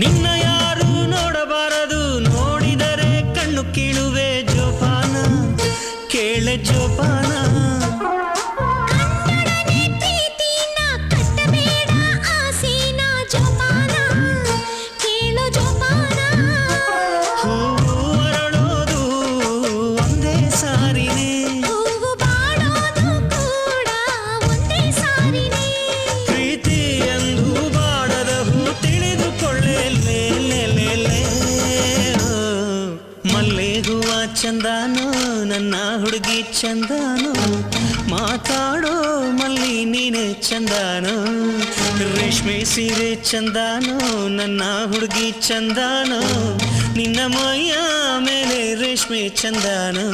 ನಿನ್ನ ಯಾರು ನೋಡಬಾರದು ನೋಡಿದರೆ ಕಣ್ಣು ಕೀಳುವೆ ಜೋಪಾನ. ಕೇಳೆ ಜೋಪಾನ. ಹೂವ ಚಂದಾನೋ, ನನ್ನ ಹುಡುಗಿ ಚಂದಾನೋ. ಮಾತಾಡೋ ಮಲ್ಲಿ ನೀನೆ ಚಂದಾನೋ. ರೇಷ್ಮೆ ಸೀರೆ ಚಂದಾನೋ, ನನ್ನ ಹುಡುಗಿ ಚಂದಾನೋ. ನಿನ್ನ ಮೈಯ ಮೇಲೆ ರೇಷ್ಮೆ ಚಂದಾನೋ.